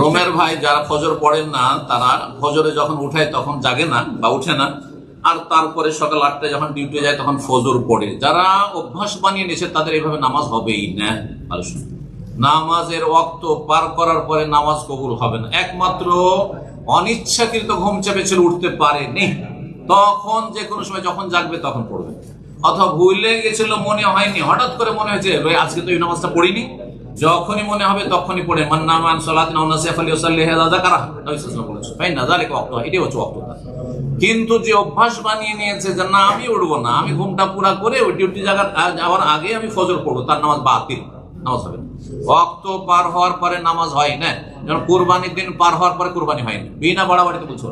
রোমের ভাই যারা ফজর পড়েন না, তারা ফজরে যখন উঠায় তখন জাগে না বা উঠে না। আর তারপরে সকাল আটটায় যখন ডিউটি যায় তখন ফজর পড়ে। যারা অভ্যাস বানিয়ে নিয়েছে, তাদের এইভাবে নামাজ হবেই না। নামাজের ওয়াক্ত পার করার পরে নামাজ কবুল হবে না। একমাত্র অনিচ্ছাকৃত ঘুম চেপেছিল, উঠতে পারেনি। তখন যে কোনো সময় যখন জাগবে তখন পড়বে। অথবা ভুলে গেছিল, মনে হয়নি। হঠাৎ করে মনে হয়েছে আজকে তো এই নামাজটা পড়িনি। যখনই মনে হবে তখনই পড়ে। মান্নামান কিন্তু যে অভ্যাস বানিয়ে নিয়েছে যে না, আমি উঠবো না, আমি ঘুমটা পুরা করে ওই ডিউটি জায়গা যাওয়ার আগে আমি ফজর পড়ব, তার নামাজ বাতিল, নামাজ হবে। ওয়াক্ত পার হওয়ার পরে নামাজ হয় না। যেমন কুরবানির দিন পার হওয়ার পরে কুরবানি হয় না। বিনা বাড়াবাড়িতে বলছো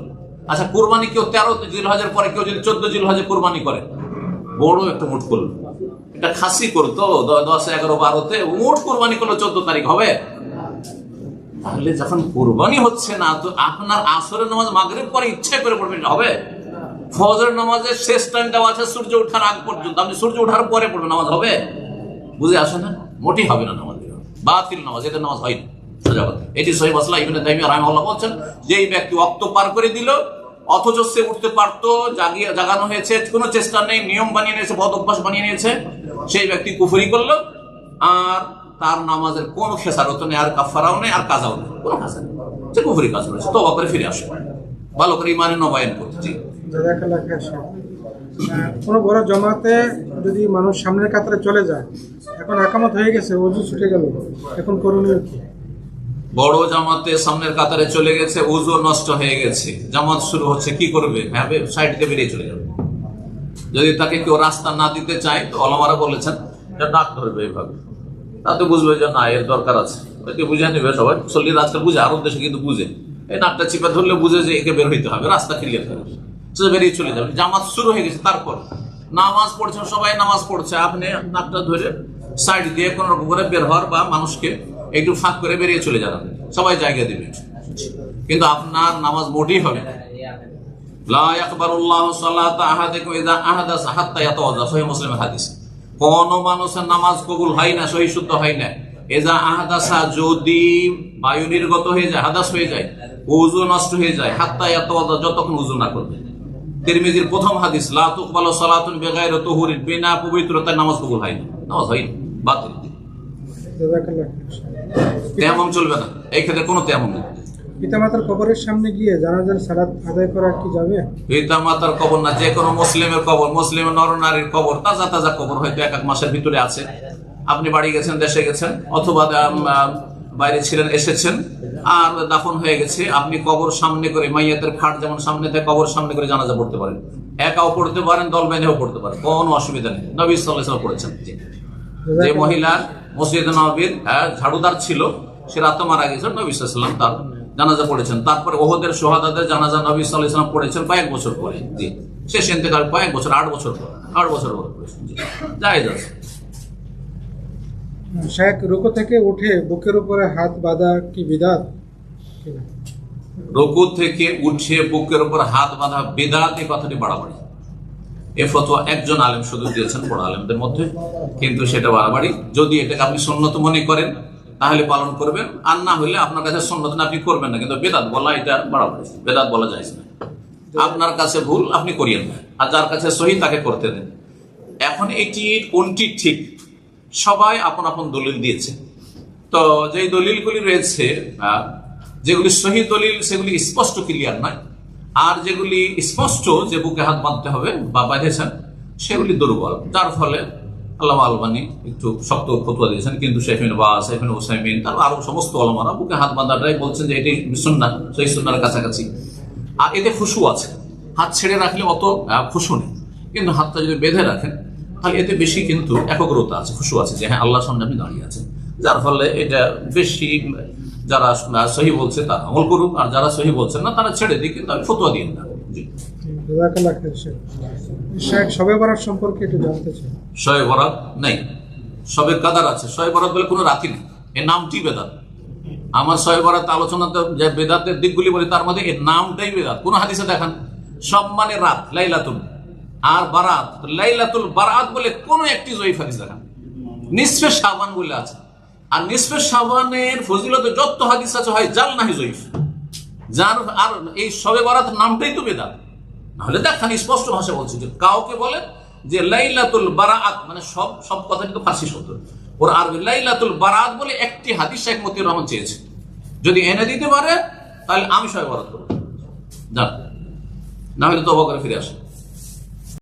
আচ্ছা কুরবানি কেউ তেরো জিল হাজার পরে, কেউ যদি চোদ্দ জিল হাজার কুরবানি করে, বড় একটা মুঠ করল এটা খাসি করতো দশ এগারো, বারোতে, মোট কোরবানি করল চোদ্দ তারিখ হবে। তাহলে যখন কোরবানি হচ্ছে না, তো আপনার আসরের নামাজ মাগরিব পরে ইচ্ছে করে পড়বেন, এটা হবে? ফজর নামাজের শেষ টাইম আছে, সূর্য ওঠার আগ পর্যন্ত। আপনি সূর্য ওঠার পরে পড়বেন, নামাজ হবে? বুঝে আসে না? মোটেই হবে না নামাজ বাতিল নামাজ এদের নামাজ হয় না এটি সহি মাসলা ইবনে তাইমিয়া রাহিমাহুল্লাহ বলছেন যে এই ব্যক্তি অক্ত পার করে দিল অথচ সে উঠতে পারতো, জাগিয়ে, জাগানো হয়েছে। কোনো চেষ্টা নেই, নিয়ম বানিয়ে নিয়েছে, বদ অভ্যাস বানিয়ে নিয়েছে। সেই ব্যক্তি কুফরি করল, আর তার নামাজের কোনো খেসারত নেই, আর কাফারাও নেই, আর কাজাও নেই। কোনো কাজ নেই। সে কুফরি কাজ করেছে। তবা করে ফিরে আসে ভালো করে ইমানে নবায়ন করতে জি কোনো বড় জমাতে যদি মানুষ সামনের কাতারে চলে যায়, এখন একামত হয়ে গেছে, অজু ছুটে গেল, এখন করণীয় কি? বড় জামাতে সামনের কাতারে চলে গেছে উজু নষ্ট হয়ে গেছে। জামাত শুরু হচ্ছে, কি করবে? ভাবে সাইড দিয়ে বেরিয়ে চলে যাবে। যদি তাকে কেউ রাস্তা না দিতে চায়, তো অলমারা বলেছেন যে ডাক ধরবে এইভাবে। তাতে বুঝবে যে না, এর দরকার আছে। একে বুঝে নেবে সবাই। চল্লিশ আজকাল বুঝে আরব দেশে কিন্তু বুঝে। এই নাকটা চিপে ধরলে বুঝে যে একে বের হইতে হবে, রাস্তা ক্লিয়ার করে। সে বেরিয়ে চলে যাবে। জামাত শুরু হয়ে গেছে, তারপর। নামাজ পড়ছে, সবাই নামাজ পড়ছে। আপনি নাকটা ধরে সাইড দিয়ে কোন রকম করে বের হওয়ার বা মানুষকে একটু ফাঁক করে বেরিয়ে চলে যাবেন সবাই জায়গা দিবে। কিন্তু আপনার নামাজ মোটেই হবে নামাজ কবুল হয় না বায়ু নির্গত হয়ে যায়, হাদাস হয়ে যায় যতক্ষণ উযু না করবে। প্রথম হাদিস সালাতুন তুহুরিন, বিনা পবিত্রতায় নামাজ কবুল হয় না। নামাজ হয় না, বাতিল। তেমন চলবে না। এই ক্ষেত্রে কোনো তেমন নেই। পিতামাতার কবরের সামনে গিয়ে জানাজার সালাত আদায় করা কি যাবে? পিতা মাতার কবর না যে কোনো মুসলিমের কবর মুসলিম নরনারীর কবর তাজা তাজা কবর হয়তো এক এক মাসের ভিতরে আছে। আপনি বাড়ি গেছেন দেশে গেছেন অথবা বাইরে ছিলেন এসেছেন আর দাফন হয়ে গেছে আপনি কবর সামনে করে মাইয়াতের খাট যেমন সামনে থেকে কবর সামনে করে জানাজা পড়তে পারেন। একাও পড়তে পারেন দল বেঁধেও পড়তে পারেন কোনো অসুবিধা নেই। নবী সাল্লাহ পড়েছেন। যে মহিলা মসজিদ নবীর ঝাড়ুদার ছিল সে রাতে মারা গেছিল নবী সাল্লাম তার জানাজা পড়েছেন। তারপরে ওহদের সোহাদাদের জানাজা নবী সাল্লাম পড়েছেন কয়েক বছর পরে। জি। শেষ ইন্তেকাল কয়েক বছর আট বছর পর আট বছর পর পড়েছেন। জি। জায়েজ আছে। শেখ রুকো থেকে উঠে বুকের উপরে হাত বাঁধা কি বিদাত? রকু থেকে উঠে বুকের উপর হাত বাঁধা বেদাত এই কথাটি বাড়াবাড়ি। এ ফতোয়া একজন আলেম শুধু দিয়েছেন, বড় আলেমদের মধ্যে। কিন্তু সেটা বাড়াবাড়ি। যদি এটাকে আপনি সন্ন্যত মনে করেন, তাহলে পালন করবেন। আর না হলে আপনার কাছে সন্ন্যত আপনি করবেন না। কিন্তু বেদাত বলা, এটা বাড়াবাড়ি। বেদাত বলা যায় না। আপনার কাছে ভুল, আপনি করিয়েন না। আর যার কাছে সহি, তাকে করতে দেন। এখন এটি কোনটি ঠিক? সবাই আপন আপন দলিল দিয়েছে। তো যেই দলিলগুলি রয়েছে যেগুলি সহি দলিল, সেগুলি স্পষ্ট ক্লিয়ার নয়। আর যেগুলি স্পষ্ট যে বুকে হাত বাঁধতে হবে বা বাঁধেছেন সেগুলি দুর্বল। যার ফলে আল্লাহ আলবানি একটু শক্ত ফতুয়া দিয়েছেন, কিন্তু শেফিন বা শেফিন ওসাইমিন তার আরও সমস্ত আলমারা বুকে হাত বাঁধাটাই বলছেন যে এটি সুন্না সেই সুন্নার কাছাকাছি। আর এতে খুশু আছে। হাত ছেড়ে রাখলে অত খুশু নেই। কিন্তু হাতটা যদি বেঁধে রাখেন, তাহলে এতে বেশি কিন্তু একগ্রতা আছে, খুশু আছে যে হ্যাঁ আল্লাহর সামনে দাঁড়িয়ে আছেন। যার ফলে এটা বেশি যারা সহি বলছে তারা আমল করুক আর যারা সহি বলছেন না তারা ছেড়ে দিক কিন্তু আমি ফতোয়া দিন না শেখ। সবে বরাত সম্পর্কে একটু জানতে চাই। শয়ে বরাত নেই। সবে কাদার আছে। শয়ে বরাত বলে কোনো রাতি নেই। এর নামটি বেদাত? আমার শয়ে বরাত আলোচনাতে যে বেদাতের দিকগুলি বলি তার মধ্যে এর নামটাই বেদাত। কোন হাদিসে দেখান? সম্মানের রাত লাইলাতুল। আর বারাত লাইলাতুল বারাত বলে কোন একটি জয়ীফ হাদিস দেখান। নিঃশ্বে সাবান বলে আছে। আর নিসফে সাবানের ফজিলত যত হাদিস আছে, হয় জাল নাহি জয়ীফ। যার আর এই সবে বরাত নামটাই তো বেদাত। নাহলে দেখান স্পষ্ট ভাষা বলছে যে কাউকে বলে যে লাইলাতুল বারাআত মানে সব সব কথা কিন্তু ফার্সি শব্দ। ওর আরবি লাইলাতুল বারাআত বলে একটি হাদিস শেখ মতিউর রহমান চেয়েছে। যদি এনে দিতে পারে, তাহলে আমি সবে বরাত করব। যান না হলে তো করে ফিরে আসে।